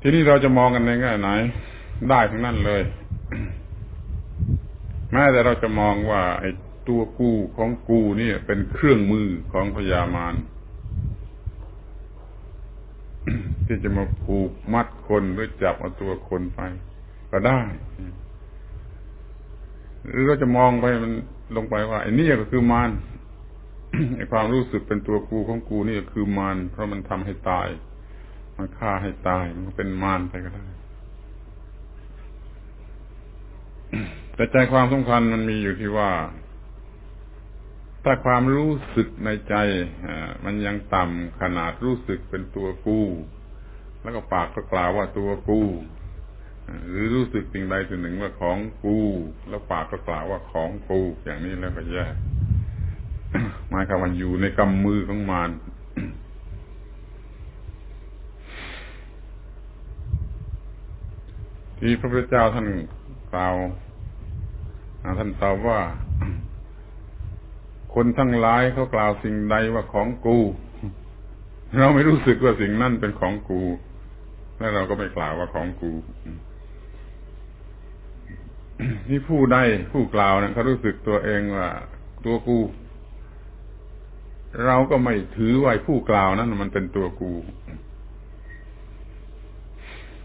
ทีนี้เราจะมองกันในแง่ไหน ได้ทั้งนั้นเลย แม้แต่เราจะมองว่าไอ้ตัวกูของกูนี่เป็นเครื่องมือของพญามารที่จะมาผูกมัดคนหรือจับเอาตัวคนไป ก็ได้ หรือเราจะมองไปมันลงไปว่าไอ้นี่ก็คือมาร ความรู้สึกเป็นตัวกูของกูนี่ก็คือมารเพราะมันทำให้ตาย มันฆ่าให้ตาย มันก็เป็นมารไปก็ได้แต่ใจความสำคัญมันมีอยู่ที่ว่า ถ้าความรู้สึกในใจมันยังต่ำขนาดรู้สึกเป็นตัวกูแล้วก็ปากก็กล่าวว่าตัวกูหรือรู้สึกสิ่งใดสิ่งหนึ่งว่าของกู แล้วปากก็กล่าวว่าของกูอย่างนี้แล้วก็แย่ หมายความว่าอยู่ในกำมือของมารที่พระพุทธเจ้าท่านกล่าวท่านตอบว่า คนทั้งหลายเขากล่าวสิ่งใดว่าของกู เราไม่รู้สึกว่าสิ่งนั้นเป็นของกู แล้วเราก็ไม่กล่าวว่าของกูนี่ผู้ใดผู้กล่าวนะเขารู้สึกตัวเองว่าตัวกู เราก็ไม่ถือว่าผู้กล่าวนั้น มันเป็นตัวกู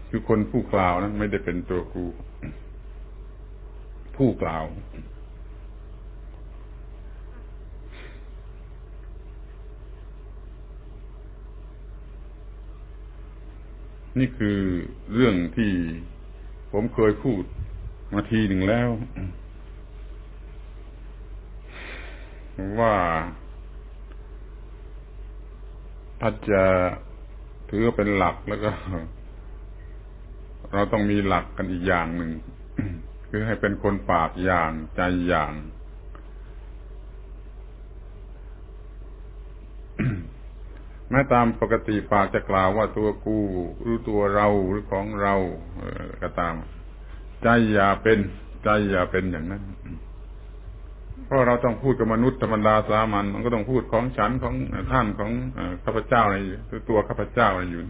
คือคนผู้กล่าวนั้น ไม่ได้เป็นตัวกู ผู้กล่าว นี่คือเรื่องที่ผมเคยพูดมาทีหนึ่งแล้ว ว่า ถ้าจะถือเป็นหลักแล้วก็ เราต้องมีหลักกันอีกอย่างหนึ่งคือให้เป็นคนปากอย่างใจอย่าง แม้ตามปกติปากจะกล่าวว่าตัวกูหรือตัวเราหรือของเราก็ตาม ใจอย่าเป็น ใจอย่าเป็นอย่างนั้น เพราะเราต้องพูดกับมนุษย์ธรรมดาสามัญมันก็ต้องพูดของฉันของท่านของข้าพเจ้าในตัวข้าพเจ้าในอยู่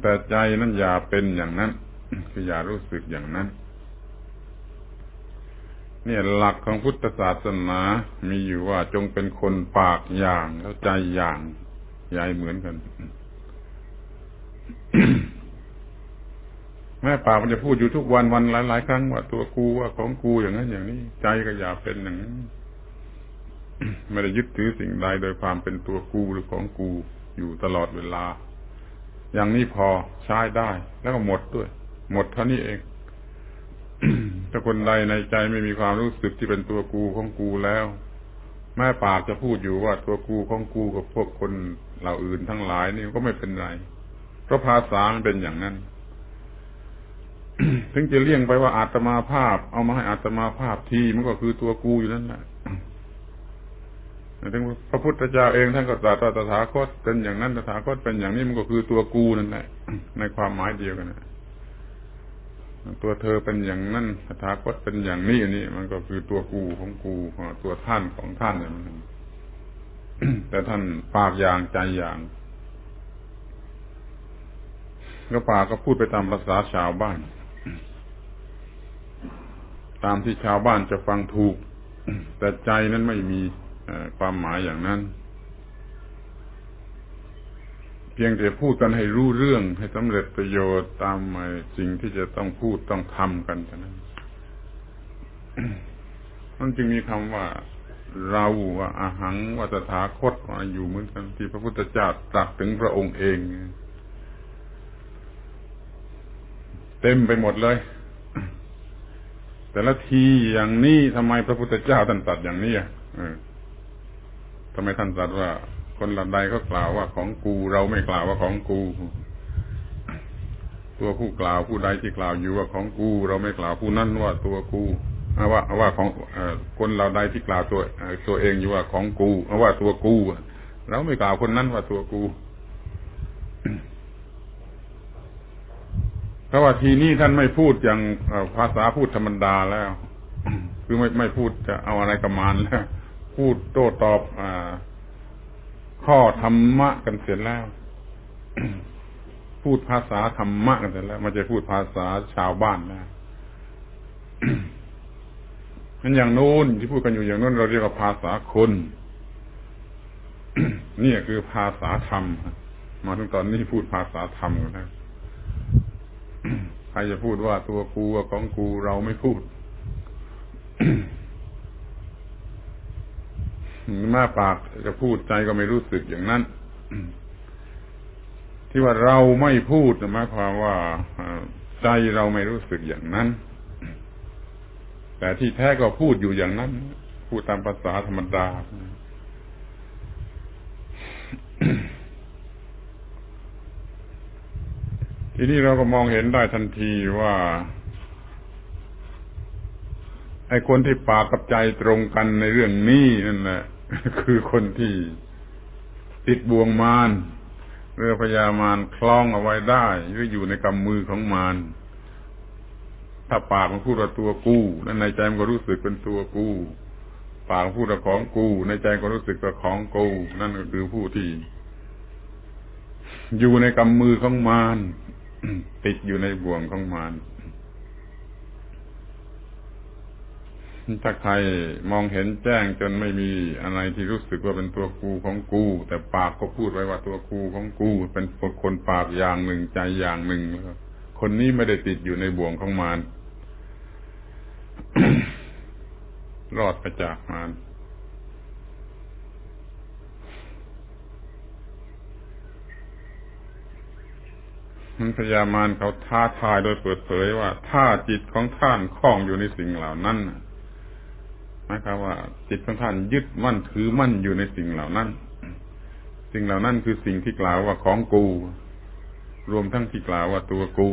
แต่ใจนั้นอย่าเป็นอย่างนั้น คืออย่ารู้สึกอย่างนั้น เนี่ยหลักของพุทธศาสนา มีอยู่ว่าจงเป็นคนปากอย่างแล้วใจอย่างยายเหมือนกัน แม่ปากมันจะพูดอยู่ทุกวันวันหลายๆครั้งว่าตัวกูว่าของกูอย่างนั้นอย่างนี้ ใจก็อย่าเป็นอย่างนั้นไม่ได้ยึดถือสิ่งใดโดยความเป็นตัวกูหรือของกูอยู่ตลอดเวลา อย่างนี้พอใช้ได้ แล้วก็หมดด้วย หมดเท่านี้เองถ้าคนใดในใจไม่มีความรู้สึกที่เป็นตัวกูของกูแล้ว แม่ปากจะพูดอยู่ว่าตัวกูของกูกับพวกคนเหล่าอื่นทั้งหลายนี่ก็ไม่เป็นไร เพราะภาษามันเป็นอย่างนั้น ถึงจะเลี่ยงไปว่าอาตมาภาพ เอามาให้อาตมาภาพทีมันก็คือตัวกูอยู่นั่นแหละถึงพระพุทธเจ้าเองท่านก็ตรัสตถาคตเป็นอย่างนั้นตถาคตเป็นอย่างนี้มันก็คือตัวกูนั่นแหละในความหมายเดียวกันนะตัวเธอเป็นอย่างนั้นตถาคตเป็นอย่างนี้อันนี้ มันก็คือตัวกูของกูตัวท่านของท่านเนี่ยมันแต่ท่านปากอย่างใจอย่าง ก็ปากก็พูดไปตามภาษาชาวบ้าน ตามที่ชาวบ้านจะฟังถูก แต่ใจนั้นไม่มีความหมายอย่างนั้น เพียงแต่พูดกันให้รู้เรื่องให้สำเร็จประโยชน์ตามสิ่งที่จะต้องพูดต้องทำกันเท่านั้นมันจึงมีคำว่าเราว่าอาหังว่าตถาคตว่าอยู่เหมือนกันที่พระพุทธเจ้าตรัสถึงพระองค์เอง เต็มไปหมดเลย แต่ละทีอย่างนี้ทำไมพระพุทธเจ้าท่านตัดอย่างนี้อะทำไมท่านตัดว่า คนละใดก็กล่าวว่าของกูเราไม่กล่าวว่าของกู ตัวผู้กล่าวผู้ใดที่กล่าวอยู่ว่าของกู เราไม่กล่าวผู้นั้นว่าตัวกูว่าว่าของคนเราใดที่กล่าวตัวตัวเองอยู่ว่าของกูว่าตัวกูเราไม่กล่าวคนนั้นว่าตัวกู เพราะว่าทีนี้ท่านไม่พูดอย่างภาษาพูดธรรมดาแล้ว คือไม่ไม่พูดจะเอาอะไรกับมารแล้ว พูดโต้ตอบอข้อธรรมะกันเสร็จแล้ว พูดภาษาธรรมะกันเสร็จแล้ว มันจะพูดภาษาชาวบ้านนะมันอย่างโน้นที่พูดกันอยู่อย่างโน้นเราเรียกว่าภาษาคนนี่คือภาษาธรรม มาถึงตอนนี้พูดภาษาธรรมกันนะ ใครจะพูดว่าตัวกูของกูเราไม่พูดม่ปากจะพูดใจก็ไม่รู้สึกอย่างนั้น ที่ว่าเราไม่พูดหมายความว่าใจเราไม่รู้สึกอย่างนั้น แต่ที่แท้ก็พูดอยู่อย่างนั้น พูดตามภาษาธรรมดา ทีนี้เราก็มองเห็นได้ทันทีว่าไอ้คนที่ปากกับใจตรงกันในเรื่องนี้นั่นแหละคือคนที่ติดบ่วงมารเรือพญามารคล้องเอาไว้ได้หรืออยู่ในกำมือของมารถ้าปากมันพูดว่าตัวกู้นั่นในใจมันก็รู้สึกเป็นตัวกู้ปากพูดว่าของกูในใจก็รู้สึกว่าของกูนั่นก็คือผู้ที่อยู่ในกำมือของมาร ติดอยู่ในบ่วงของมารถ้าใครมองเห็นแจ้งจนไม่มีอะไรที่รู้สึกว่าเป็นตัวกูของกู แต่ปากก็พูดไว้ว่าตัวกูของกู เป็นคนปากอย่างหนึ่งใจอย่างหนึ่งคนนี้ไม่ได้ติดอยู่ในบ่วงของมารรอดไปจากมาร มันพยามารเขาท้าทายโดยเปิดเผยว่า ถ้าจิตของท่านคล้องอยู่ในสิ่งเหล่านั้นมายความว่า จิตของท่านยึดมั่นถือมั่นอยู่ในสิ่งเหล่านั้น สิ่งเหล่านั้นคือสิ่งที่กล่าวว่าของกู รวมทั้งที่กล่าวว่าตัวกู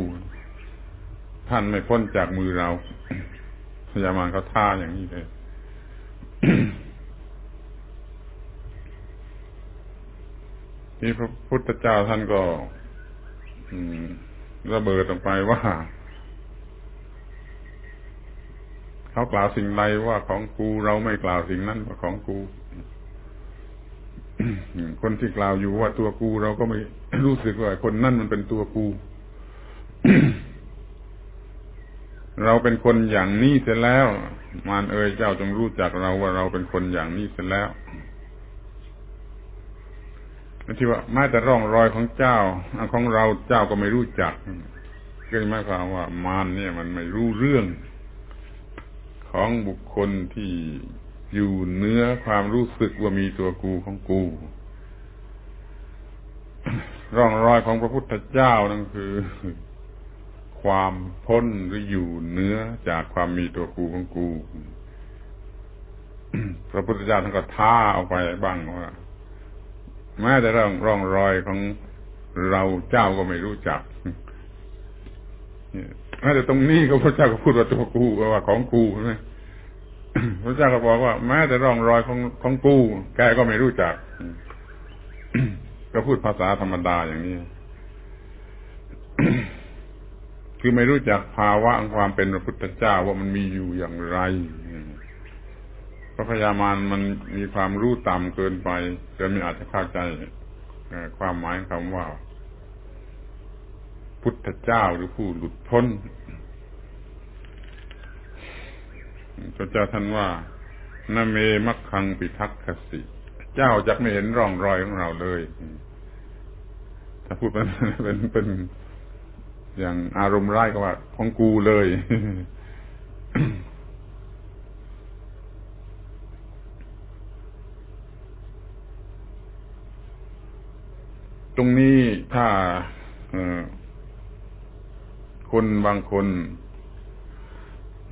ท่านไม่พ้นจากมือเราพยามารเขาท่าอย่างนี้เลยที่พระพุทธเจ้าท่านก็ ระเบิดออกไปว่า เขากล่าวสิ่งใดว่าของกูเราไม่กล่าวสิ่งนั้นว่าของกูคนที่กล่าวอยู่ว่าตัวกูเราก็ไม่รู้สึกว่าคนนั่นมันเป็นตัวกู เราเป็นคนอย่างนี้เสร็จแล้ว มารเอ่ยเจ้าจงรู้จักเราว่าเราเป็นคนอย่างนี้เสร็จแล้ว ที่ว่าแม้แต่ร่องรอยของเจ้าของเราเจ้าก็ไม่รู้จักก็หมายความว่ามารเนี่ย มันไม่รู้เรื่องของบุคคลที่อยู่เนื้อความรู้สึกว่ามีตัวกูของกู ร่องรอยของพระพุทธเจ้านั่นคือ ความพ้นหรืออยู่เนื้อจากความมีตัวกูของกู พระพุทธเจ้าท่านก็ท้าเอาไปบ้างว่า แม้แต่ร่องร่องรอยของเราเจ้าก็ไม่รู้จักแม้แต่ตรงนี้ก็พระเจ้าก็พูดว่าตัวกูว่าของกูใช่ไหมพระเจ้าก็บอกว่าแม้แต่ร่องรอยของของกู แกก็ไม่รู้จัก ก็พูดภาษาธรรมดาอย่างนี้ คือไม่รู้จักภาวะของความเป็นพระพุทธเจ้าว่ามันมีอยู่อย่างไร ระพยามารมันมีความรู้ต่ำเกินไปจนไม่อาจจะเข้าใจความหมายคำว่า พุทธเจ้าหรือผู้หลุดพ้นพระเจ้าท่านว่านเมมักคังปิทักขสิ เจ้าจักไม่เห็นร่องรอยของเราเลย ถ้าพูดเป็นเป็นเป็นอย่างอารมณ์ร้ายก็ว่า ของกูเลย ตรงนี้ถ้าคนบางคน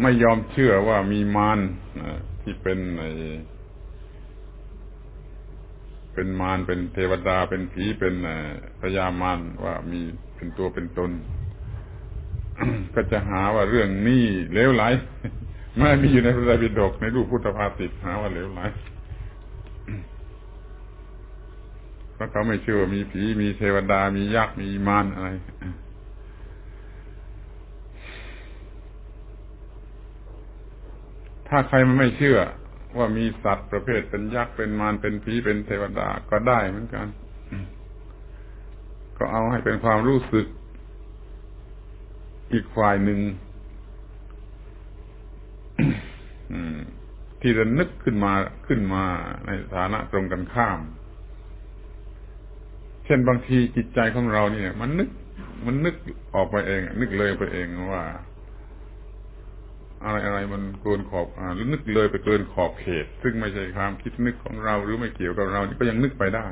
ไม่ยอมเชื่อว่ามีมารที่เป็นเป็นมารเป็นเทวดาเป็นผีเป็นพญามารว่ามีเป็นตัวเป็นตน ก็จะหาว่าเรื่องนี้เลวไหลไม่มีอยู่ในพระไตรปิฎกในรูปพุทธภาษิตหาว่าเลวไหล เพราะเขาไม่เชื่อมีผีมีเทวดามียักษ์มีมารอะไรถ้าใครมันไม่เชื่อ ว่ามีสัตว์ประเภทเป็นยักษ์เป็นมารเป็นผีเป็นเทวดาก็ได้เหมือนกัน ก็เอาให้เป็นความรู้สึก อีกฝ่ายหนึ่งที่จะนึกขึ้นมาขึ้นมาในฐานะตรงกันข้าม เช่นบางทีจิตใจของเราเนี่ย มันนึก มันนึกออกไปเอง นึกเลยไปเองว่า อะไรอะไรมันเกินขอบอ่าหรือนึกเลยไปเกินขอบเขต ซึ่งไม่ใช่ความคิดนึกของเราหรือไม่เกี่ยวกับเราก็ยังนึกไปได้